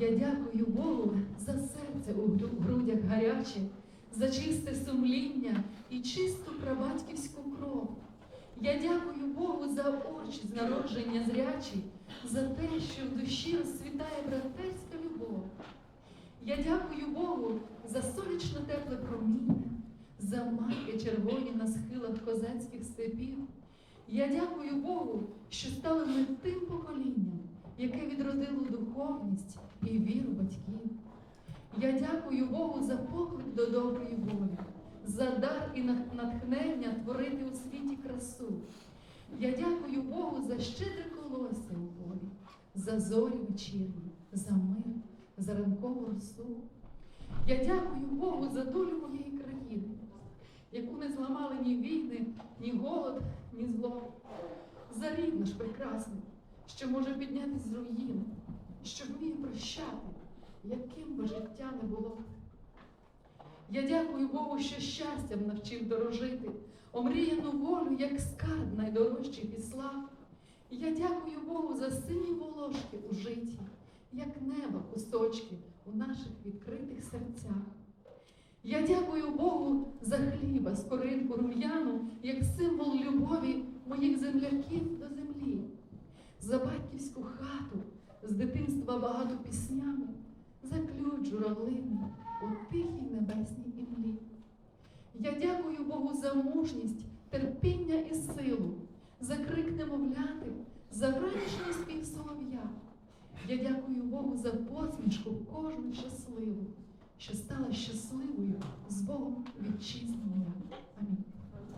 Я дякую Богу за серце у грудях гаряче, за чисте сумління і чисту прабатьківську кров. Я дякую Богу за очі з народження зрячі, за те, що в душі розцвітає братерська любов. Я дякую Богу за сонячно тепле проміння, за маки червоні на схилах козацьких степів. Я дякую Богу, що стали ми тим поколінням, яке відродило духовність і віру батьків. Я дякую Богу за поклик до доброї волі, за дар і натхнення творити у світі красу. Я дякую Богу за щедре колосся у полі, за зорі вечірні, за мир, за ранкову росу. Я дякую Богу за долю моєї країни, яку не зламали ні війни, ні голод, ні зло. За рід наш прекрасний, що може піднятись з руїни, що вміє прощати, яким би життя не було. Я дякую Богу, що щастям навчив дорожити, омріяну волю, як скарб найдорожчий післав. Я дякую Богу за сині волошки у житті, як неба кусочки у наших відкритих серцях. Я дякую Богу за хліба, скоринку рум'яну, як символ любові моїх земляків до землі, за батьківську хату з багато піснями, за ключ журавлини у тихій небесній імлі. Я дякую Богу за мужність, терпіння і силу, за крик немовляти, за вранішній спів солов'я. Я дякую Богу за посмішку кожну щасливу, що стала щасливою